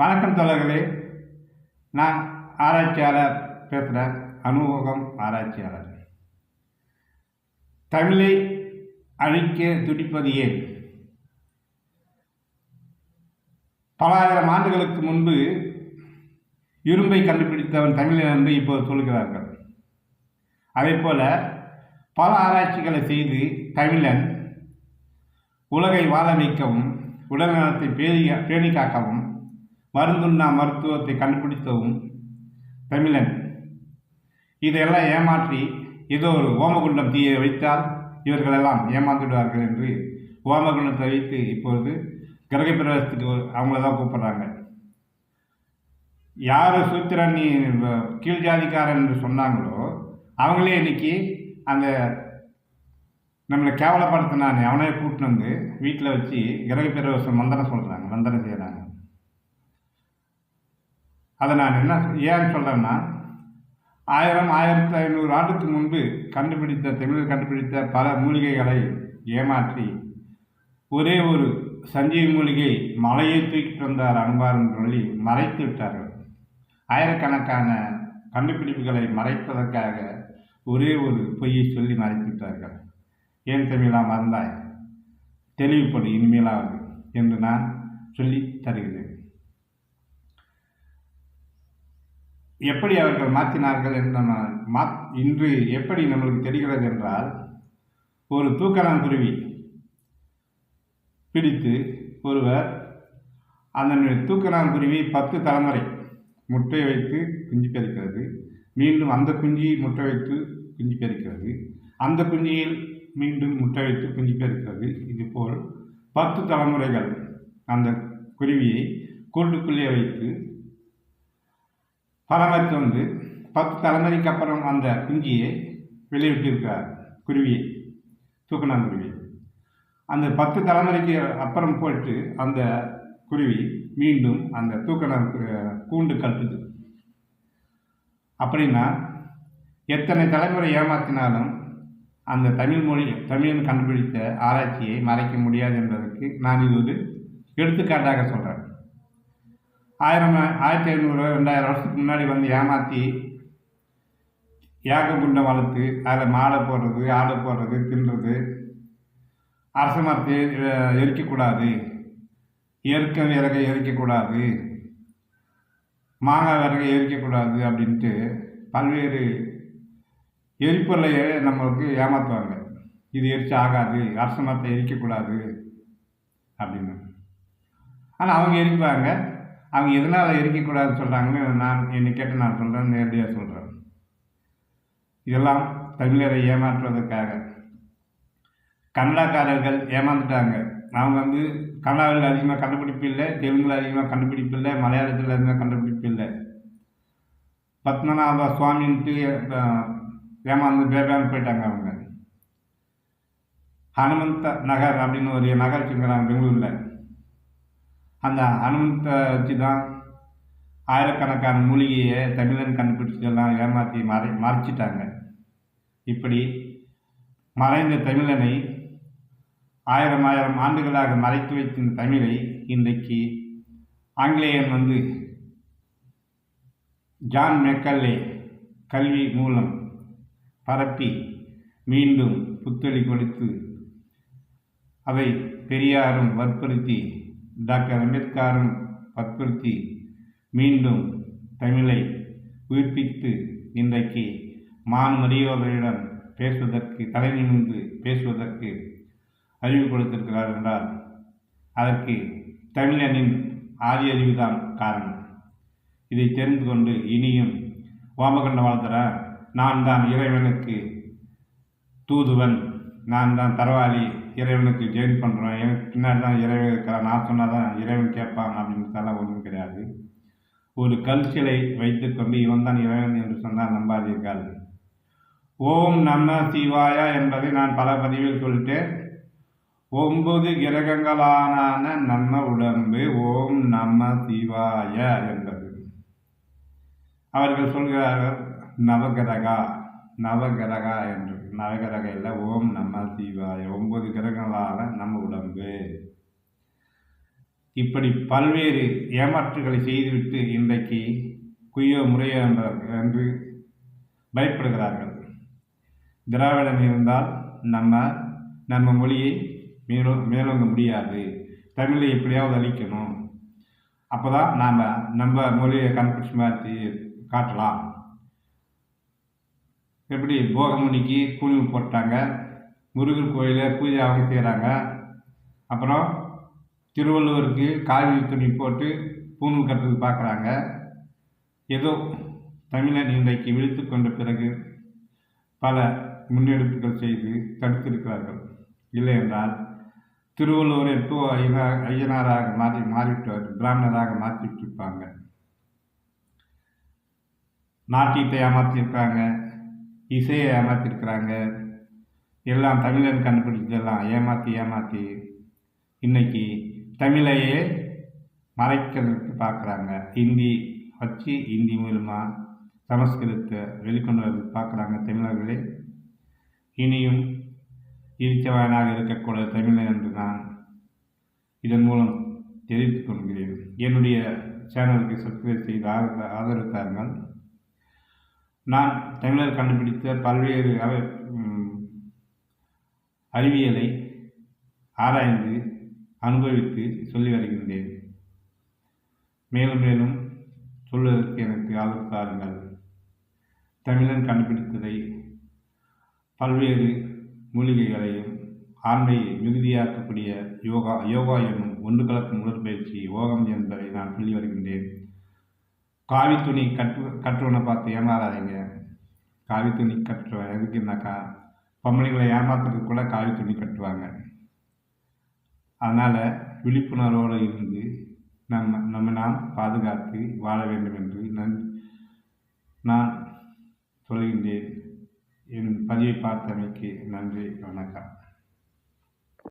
வணக்கம் தோழர்களே. நான் ஆராய்ச்சியாளர் பேசுகிறேன் அனுபவம் ஆராய்ச்சியாளர். தமிழை அழிக்க துடிப்பது ஏன்? பலாயிரம் ஆண்டுகளுக்கு முன்பு இரும்பை கண்டுபிடித்தவன் தமிழன் என்று இப்போது சொல்கிறார்கள். அதே போல பல ஆராய்ச்சிகளை செய்து தமிழன் உலகை வாழ வைக்கவும் உடல்நலத்தை பேணி பேணி காக்கவும் மருந்துண்ணா மருத்துவத்தை கண்டுபிடித்தவும் தமிழன் இதையெல்லாம் ஏமாற்றி ஏதோ ஒரு ஓமகுண்டம் தீயை வைத்தால் இவர்களெல்லாம் ஏமாந்துடுவார்கள் என்று ஓமகுண்டத்தை வைத்து இப்பொழுது கிரக பிரவேசத்துக்கு அவங்கள தான் கூப்பிட்றாங்க. யார் சூத்திரன் நீ கீழ் ஜாதிக்காரன் என்று சொன்னாங்களோ அவங்களே இன்னைக்கு அந்த நம்மளை கேவலப்படுத்தினானே அவனே கூட்டின்னு வந்து வீட்டில் வச்சு கிரக பிரவேசம் மந்திரம் சொல்கிறாங்க மந்திரம் செய்கிறாங்க அதை நான் என்ன ஏன்னு சொல்கிறேன்னா ஆயிரம் ஆயிரத்தி ஐநூறு ஆண்டுக்கு முன்பு கண்டுபிடித்த தமிழர் கண்டுபிடித்த பல மூலிகைகளை ஏமாற்றி ஒரே ஒரு சஞ்சீவி மூலிகை மலையை தூக்கிட்டு வந்தார் அன்பாருன்னு சொல்லி மறைத்து விட்டார்கள். ஆயிரக்கணக்கான கண்டுபிடிப்புகளை மறைப்பதற்காக ஒரே ஒரு பொய்யை சொல்லி மறைத்து விட்டார்கள். ஏன் தமிழா மறந்தாய்? தெளிவுப்படு இனிமேலாவது என்று நான் சொல்லி தருகிறேன். எப்படி அவர்கள் மாற்றினார்கள் என்று நம்ம மா இன்று எப்படி நம்மளுக்கு தெரிகிறது என்றால் ஒரு தூக்கணாங்குருவி பிடித்து ஒருவர் அந்த தூக்கணாங்குருவி பத்து தலைமுறை முட்டை வைத்து குஞ்சு பெருக்கிறது. மீண்டும் அந்த குஞ்சி முட்டை வைத்து குஞ்சு பெருக்கிறது. அந்த குஞ்சியில் மீண்டும் முட்டை வைத்து குஞ்சு பெருக்கிறது. இதுபோல் பத்து தலைமுறைகள் அந்த குருவியை கூண்டுக்குள்ளே வைத்து பராமரித்து வந்து பத்து தலைமுறைக்கு அப்புறம் அந்த குஞ்சியை வெளியிட்டிருக்கிறார் குருவியை தூக்கணாங்குருவி அந்த பத்து தலைமுறைக்கு அப்புறம் போயிட்டு அந்த குருவி மீண்டும் அந்த தூக்கணம் கூண்டு கட்டுது. அப்படின்னா எத்தனை தலைமுறை ஏமாற்றினாலும் அந்த தமிழ் மொழி தமிழன் கண்டுபிடித்த ஆராய்ச்சியை மறைக்க முடியாது என்பதற்கு நான் இது ஒரு எடுத்துக்காட்டாக சொல்கிறேன் ஆயிரம் ஆயிரத்தி ஐநூறு ரெண்டாயிரம் வருஷத்துக்கு முன்னாடி வந்து ஏமாற்றி ஏக குண்டை வளர்த்து அதில் மாடை போடுறது ஆடை போடுறது தின்றது. அரச மரத்தை எரிக்கக்கூடாது. இயற்கை விறகை எரிக்கக்கூடாது. மாங்காய் விறகை எரிக்கக்கூடாது அப்படின்ட்டு பல்வேறு எரிப்பொருளையே நம்மளுக்கு ஏமாற்றுவாங்க இது எரிச்சு ஆகாது அரச மரத்தை எரிக்கக்கூடாது அப்படின்னு. ஆனால் அவங்க எரிப்பாங்க. அவங்க எதனால் எரிக்கக்கூடாதுன்னு சொல்கிறாங்கன்னு நான் என்னை கேட்டு நான் சொல்கிறேன் நேரடியாக சொல்கிறேன் இதெல்லாம் தமிழரை ஏமாற்றுவதற்காக. கன்னடாக்காரர்கள் ஏமாந்துட்டாங்க. அவங்க வந்து கன்னடாவில் அதிகமாக கண்டுபிடிப்பு இல்லை தெலுங்கில் அதிகமாக கண்டுபிடிப்பு இல்லை மலையாளத்தில் அதிகமாக கண்டுபிடிப்பு இல்லை. பத்மநாப சுவாமின்ட்டு ஏமாந்து பேபேன்னு போயிட்டாங்க அவங்க. ஹனுமந்த நகர் அப்படின்னு ஒரு நகர் வச்சுக்கிறாங்க பெங்களூரில். அந்த ஹனுமந்த வச்சு தான் ஆயிரக்கணக்கான மூலிகையை தமிழன் கண்டுபிடிச்சதெல்லாம் ஏமாற்றி மறை மறைச்சிட்டாங்க. இப்படி மறைந்த தமிழனை ஆயிரம் ஆயிரம் ஆண்டுகளாக மறைத்து வைத்திருந்த தமிழை இன்றைக்கு ஆங்கிலேயன் வந்து ஜான் மெக்கல்லே கல்வி மூலம் பரப்பி மீண்டும் புத்தொழி கொடுத்து அதை பெரியாரும் வற்புறுத்தி டாக்டர் அம்பேத்கரும் வற்புறுத்தி மீண்டும் தமிழை உயிர்ப்பித்து இன்றைக்கு மான் மரியாதையுடன் பேசுவதற்கு தலை நிமிர்ந்து பேசுவதற்கு அறிவு கொடுத்திருக்கிறார் என்றால் அதற்கு தமிழனின் ஆதி அறிவுதான் காரணம். இதை தெரிந்து கொண்டு இனியும் ஓமகண்ட வாழ்த்துற நான் தான் இறைவனுக்கு தூதுவன் நான் தான் தரவாளி இறைவனுக்கு ஜெயின் பண்ணுறோம் எனக்கு பின்னாடி தான் இறைவன் இருக்கிறான். நான் சொன்னால் தான் இறைவன் கேட்பான் அப்படின்றதெல்லாம் ஒன்றும் கிடையாது. ஒரு கல் சிலை வைத்துக்கொண்டு இவன் தான் இறைவன் என்று சொன்னால் நம்பாதீர்கள். ஓம் நம சிவாயா என்பதை நான் பல பதிவில் சொல்லிட்டேன். ஒன்பது கிரகங்களான நம்ம உடம்பு ஓம் நம சிவாய என்பது. அவர்கள் சொல்கிறார்கள் நவகிரகா. நவகிரகா என்று நவகிரக இல்லை ஓம் நம சிவாய ஒன்பது கிரகங்களால் நம்ம உடம்பு. இப்படி பல்வேறு ஏமாற்றுகளை செய்துவிட்டு இன்றைக்கு குய்யோ முறையோ என்று பயப்படுகிறார்கள். திராவிடம் இருந்தால் நம்ம நம்ம மொழியை மேலோ மேலோங்க முடியாது. தமிழை எப்படியாவது அழிக்கணும். அப்போ தான் நாம் நம்ம மொழியை கண்டுபிடிச்சி மாற்றி காட்டலாம். எப்படி போகமுனிக்கு கூலில் போட்டாங்க? முருகர் கோயிலில் பூஜை அவங்க செய்கிறாங்க அப்புறம் திருவள்ளுவருக்கு காவி துணி போட்டு பூணூல் கட்டுறது பார்க்குறாங்க ஏதோ தமிழன் இன்றைக்கு விழித்து கொண்ட பிறகு பல முன்னெடுப்புகள் செய்து தடுத்திருக்கிறார்கள். இல்லை என்றால் திருவள்ளுவர் எப்போ ஐயனா ஐயனாராக மாறி மாறிவிட்டு பிராமணராக மாற்றிட்டு இருப்பாங்க. நாட்டியத்தை ஏமாற்றியிருக்காங்க. இசையை ஏமாற்றிருக்கிறாங்க எல்லாம் தமிழன் கண்டுபிடிச்சதெல்லாம் ஏமாற்றி ஏமாற்றி இன்னைக்கு தமிழையே மறைக்கிறதுக்கு பார்க்குறாங்க. ஹிந்தி வச்சு ஹிந்தி மூலமாக சமஸ்கிருதத்தை வெளிக்கொண்டு வரதுக்கு பார்க்குறாங்க தமிழர்களே. இனியும் இடித்தவனாக இருக்கக்கூடாது தமிழன் என்று நான் இதன் மூலம் தெரிவித்துக் கொள்கிறேன். என்னுடைய சேனலுக்கு சப்ஸ்கிரைப் செய்து ஆதரவு ஆதரவு நான் தமிழர் கண்டுபிடித்த பல்வேறு அறிவியலை ஆராய்ந்து அனுபவித்து சொல்லி வருகின்றேன். மேலும் மேலும் சொல்வதற்கு எனக்கு ஆதரவு தாருங்கள். தமிழன் கண்டுபிடித்ததை பல்வேறு மூலிகைகளையும் ஆண்மையை மிகுதியாக்கக்கூடிய யோகா யோகா என்னும் ஒன்று கலக்கும் உடற்பயிற்சி யோகம் என்பதை நான் சொல்லி வருகின்றேன். காவி துணி கட்டு கட்டுறவனை பார்த்து ஏமாறாதீங்க. காவி துணி கட்டுறவன் எதுக்குன்னாக்கா பொம்பளைங்களை ஏமாத்துறதுக்கு கூட காவி துணி கட்டுவாங்க. அதனால் விழிப்புணர்வோடு இருந்து நம்ம நம்ம நாம் பாதுகாத்து வாழ வேண்டும் என்று நான் நான் சொல்கின்றேன். என் பதிவை பார்த்தமைக்கு நன்றி வணக்கம்.